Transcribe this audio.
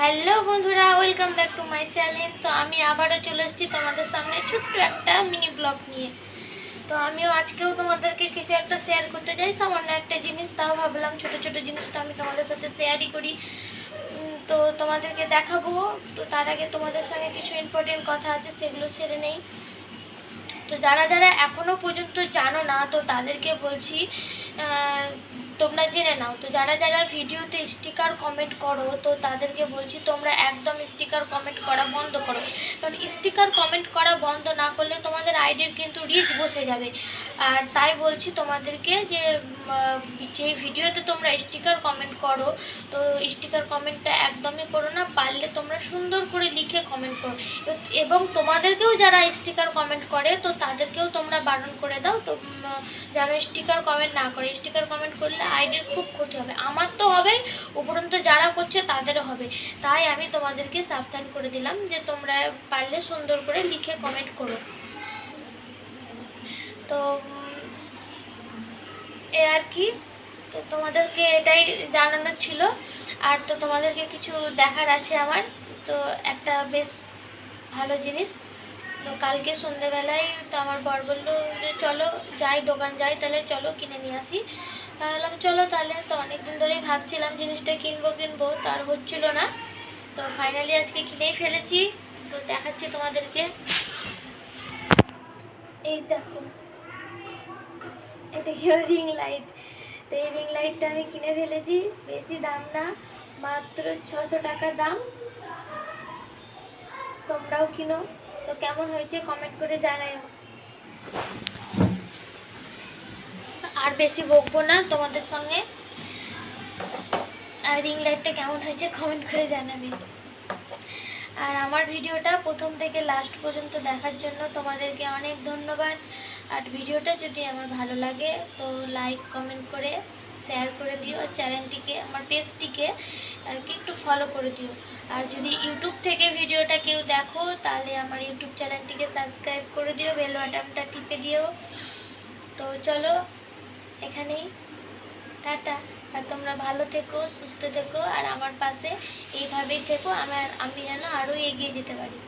Hello বন্ধুরা welcome back to my channel তো আমি আবারও চলে এসেছি তোমাদের সামনে ছোট্ট একটা মিনি ব্লগ নিয়ে। তো আমিও আজকেও তোমাদেরকে কিছু একটা শেয়ার করতে চাই, সামান্য একটা জিনিস, তাও ভাবলাম ছোট ছোট জিনিস তো আমি তোমাদের সাথে শেয়ারই করি। তো তোমাদেরকে দেখাবো, তো তার আগে তোমাদের সঙ্গে কিছু ইম্পর্টেন্ট কথা আছে, সেগুলো সেরে নেই। তো যারা যারা এখনও পর্যন্ত জানো না, তো তাদেরকে বলছি তোমরা জেনে নাও। তো যারা যারা ভিডিওতে স্টিকার কমেন্ট করো তো তাদেরকে বলছি তোমরা একদম স্টিকার কমেন্ট করা বন্ধ করো। কারণ স্টিকার কমেন্ট করা বন্ধ না করলে তোমাদের আইডির কিন্তু রিচ বসে যাবে। আর তাই বলছি তোমাদেরকে যে উম, আহ, যে ভিডিওতে তোমরা স্টিকার কমেন্ট করো তো স্টিকার কমেন্টটা একদমই করো না পারলে তোমরা সুন্দর করে লিখে কমেন্ট করো। এবং তোমাদেরকেও যারা স্টিকার কমেন্ট করে তো তাদেরকেও তোমরা বারণ করে দাও তো যেন স্টিকার কমেন্ট না করে। স্টিকার কমেন্ট করলে আইডির খুব ক্ষতি হবে। আমার তো হবে, উপরন্ত যারা করছে তাদেরও হবে। তাই আমি তোমাদেরকে সাবধান করে দিলাম যে তোমরা পারলে সুন্দর করে লিখে কমেন্ট করো। তো এ আর কি? তো তোমাদেরকে এটাই জানানোর ছিল। আর তো তোমাদেরকে কিছু দেখার আছে আমার। তো একটা বেশ ভালো জিনিস। তো কালকে সন্ধেবেলায় তো আমার বর বলল যে, চলো যাই, দোকান যাই, তাহলে চলো কিনে নিয়ে আসি। তাহলে চলো তাহলে তো অনেক দিন ধরেই ভাবছিলাম জিনিসটা কিনবো কিনবো তো আর হচ্ছিল না। তো ফাইনালি আজকে কিনেই ফেলেছি। তো দেখাচ্ছি তোমাদেরকে। এই দেখো, এটা কি রিং লাইট তো এই রিং লাইটটা আমি কিনে ফেলেছি, বেশি দাম না, মাত্র ছশো টাকা দাম। তোমরাও কিনো। তো কেমন হয়েছে কমেন্ট করে জানাও আর বেশি বকবো না তোমাদের সঙ্গে। আর রিং লাইটটা কেমন হয়েছে কমেন্ট করে জানাবে। আর আমার ভিডিওটা প্রথম থেকে লাস্ট পর্যন্ত দেখার জন্য তোমাদেরকে অনেক ধন্যবাদ। আর ভিডিওটা যদি আমার ভালো লাগে তো লাইক কমেন্ট করে শেয়ার করে দিও। আর চ্যানেলটিকে আমার পেজটিকে আর কি একটু ফলো করে দিও। আর যদি ইউটিউব থেকে ভিডিওটা কেউ দেখো, তাহলে আমার ইউটিউব চ্যানেলটিকে সাবস্ক্রাইব করে দিও বেল বাটনটা টিপে দিও। তো চলো এখানেই টাটা আর তোমরা ভালো থেকো, সুস্থ থেকো, আর আমার পাশে এইভাবেই থেকো, আমার আমি যেন আরও এগিয়ে যেতে পারি।